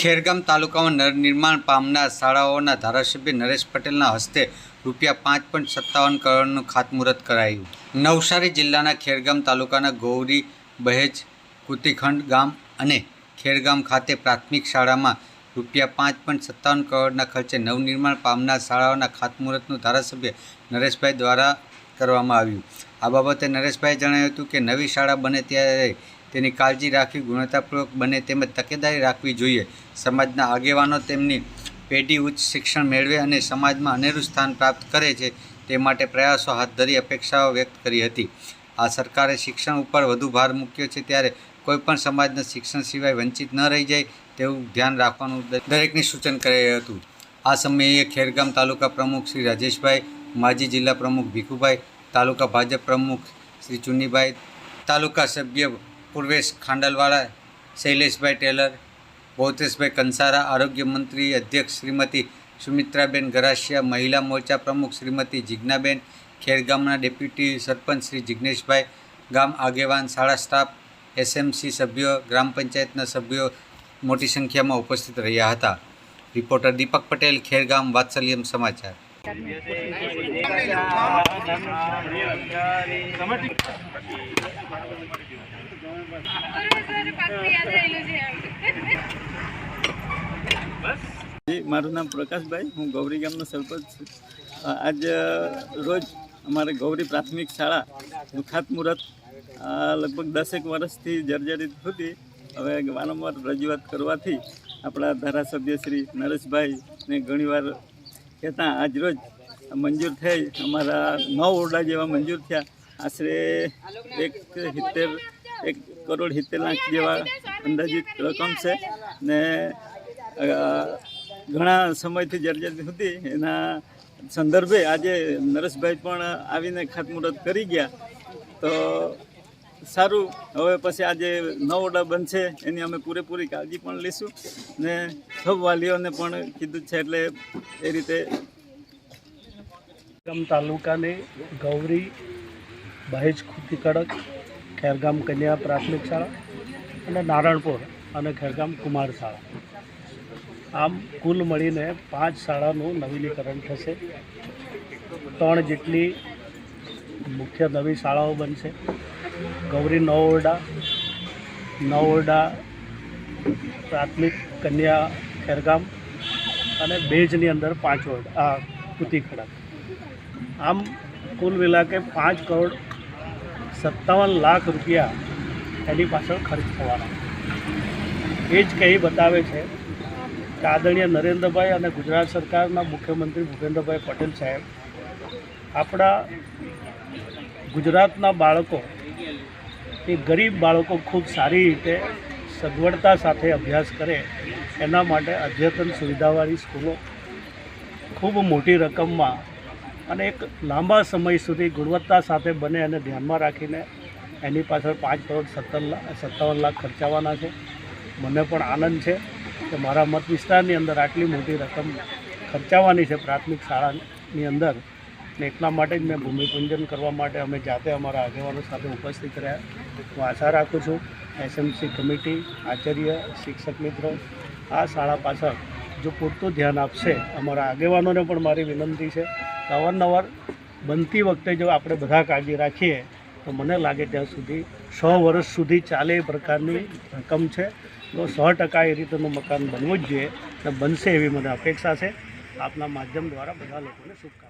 ખેરગામ તાલુકામાં નવનિર્માણ પામનાર શાળાઓના ધારાસભ્ય નરેશ પટેલના હસ્તે રૂપિયા પાંચ પોઈન્ટ સત્તાવન કરોડનું ખાતમુહૂર્ત કરાયું. નવસારી જિલ્લાના ખેરગામ તાલુકાના ગૌરી, બહેજ, કુતિખંડ ગામ અને ખેરગામ ખાતે પ્રાથમિક શાળામાં રૂપિયા પાંચ પોઈન્ટ સત્તાવન કરોડના ખર્ચે નવનિર્માણ પામનાર શાળાઓના ખાતમુહૂર્તનું ધારાસભ્ય નરેશભાઈ દ્વારા કરવામાં આવ્યું. આ બાબતે નરેશભાઈએ જણાવ્યું હતું કે નવી શાળા બને ત્યારે તેની કાળજી રાખવી ગુણવત્તાપૂર્વક બને તેમજ તકેદારી રાખવી જોઈએ. સમાજના આગેવાનો તેમની પેઢી ઉચ્ચ શિક્ષણ મેળવે અને સમાજમાં અનેરું સ્થાન પ્રાપ્ત કરે છે તે માટે પ્રયાસો હાથ ધરી અપેક્ષાઓ વ્યક્ત કરી હતી. આ સરકારે શિક્ષણ ઉપર વધુ ભાર મૂક્યો છે ત્યારે કોઈપણ સમાજના શિક્ષણ સિવાય વંચિત ન રહી જાય તેવું ધ્યાન રાખવાનું દરેકને સૂચન કરાયું હતું. આ સમયે ખેરગામ તાલુકા પ્રમુખ શ્રી રાજેશભાઈ, માજી જિલ્લા પ્રમુખ ભીખુભાઈ, તાલુકા ભાજપ પ્રમુખ શ્રી ચુન્નીભાઈ તાલુકા સભ્ય પૂર્વેશ ખાંડલવાળા શૈલેષભાઈ ટેલર ભૌતેશભાઈ કંસારા આરોગ્ય મંત્રી અધ્યક્ષ શ્રીમતી સુમિત્રાબેન ગરાસિયા, મહિલા મોરચા પ્રમુખ શ્રીમતી જિજ્ઞાબેન, ખેરગામના ડેપ્યુટી સરપંચ શ્રી જિજ્ઞેશભાઈ ગામ આગેવાન શાળા સ્ટાફ, એસએમસી સભ્યો, ગ્રામ પંચાયતના સભ્યો મોટી સંખ્યામાં ઉપસ્થિત રહ્યા હતા. રિપોર્ટર દીપક પટેલ, ખેરગામ, વાત્સલ્યમ સમાચાર. મારું નામ પ્રકાશભાઈ, હું ગૌરી ગામનો સરપંચ છું. આજ રોજ અમારે ગૌરી પ્રાથમિક શાળા ખાતમુહૂર્ત લગભગ દસેક વર્ષથી જર્જરિત હતી. હવે વારંવાર રજૂઆત કરવાથી આપણા ધારાસભ્ય શ્રી નરેશભાઈને ઘણીવાર કહેતા ત્યાં આજરોજ મંજૂર થઈ અમારા નવ ઓરડા જેવા મંજૂર થયા. આશરે એક સિત્તેર, એક કરોડ સિત્તેર લાખ જેવા અંદાજિત રકમ છે. ને ઘણા સમયથી જર્જરિત હતી. એના સંદર્ભે આજે નરેશભાઈ પણ આવીને ખાતમુહૂર્ત કરી ગયા. તો સારું. હવે પછી આજે નવ ઓરડા બનશે, એની અમે પૂરેપૂરી કાળજી પણ લઈશું. ને સૌ વાલીઓને પણ કીધું છે એટલે એ રીતે ગામ તાલુકાની ગૌરી બહેજ ખુદી કડક, ખેરગામ કન્યા પ્રાથમિક શાળા અને નારણપુર અને ખેરગામ કુમાર શાળા. આમ કુલ મળીને પાંચ શાળાનું નવીનીકરણ થશે. ત્રણ જેટલી મુખ્ય નવી શાળાઓ બનશે. ગૌરી નવ નવઓરડા પ્રાથમિક કન્યા ખેરગામ અને બેજની અંદર પાંચ ઓરડા આ કુતી ખડક આમ કુલ મિલાકે પાંચ કરોડ સત્તાવન લાખ રૂપિયા એની પાછળ ખર્ચ થવાના. એ જ કહી બતાવે છે કે આદરણીય નરેન્દ્રભાઈ અને ગુજરાત સરકારના મુખ્યમંત્રી ભૂપેન્દ્રભાઈ પટેલ સાહેબ આપણા ગુજરાતના બાળકો, એ ગરીબ બાળકો ખૂબ સારી રીતે સગવડતા સાથે અભ્યાસ કરે, એના માટે અદ્યતન સુવિધાવાળી સ્કૂલો ખૂબ મોટી રકમમાં અને એક લાંબા સમય સુધી ગુણવત્તા સાથે બને અને ધ્યાનમાં રાખીને એની પાછળ પાંચ કરોડ સત્તર લાખ સત્તાવન લાખ ખર્ચાવાના છે. મને પણ આનંદ છે કે મારા મત વિસ્તારની અંદર આટલી મોટી રકમ ખર્ચાવાની છે પ્રાથમિક શાળાની અંદર. ને એટલા માટે જ મેં ભૂમિપૂજન કરવા માટે અમે જાતે અમારા આગેવાનો સાથે ઉપસ્થિત રહ્યા. હું આશા રાખું છું એસએમસી કમિટી, આચાર્ય, શિક્ષક મિત્રો, આ શાળા પાછળ જો પૂરતું ધ્યાન આપશે, અમારા આગેવાનોને પણ મારી વિનંતી છે. કે અવારનવાર બનતી વખતે જો આપણે બધા કાળજી રાખીએ, તો મને લાગે ત્યાં સુધી સો વર્ષ સુધી ચાલે એ પ્રકારની રકમ છે. તો સો ટકા એ રીતનું મકાન બનવું જ જોઈએ અને બનશે એવી મને અપેક્ષા છે. આપના માધ્યમ દ્વારા બધા લોકોને શુભકામના.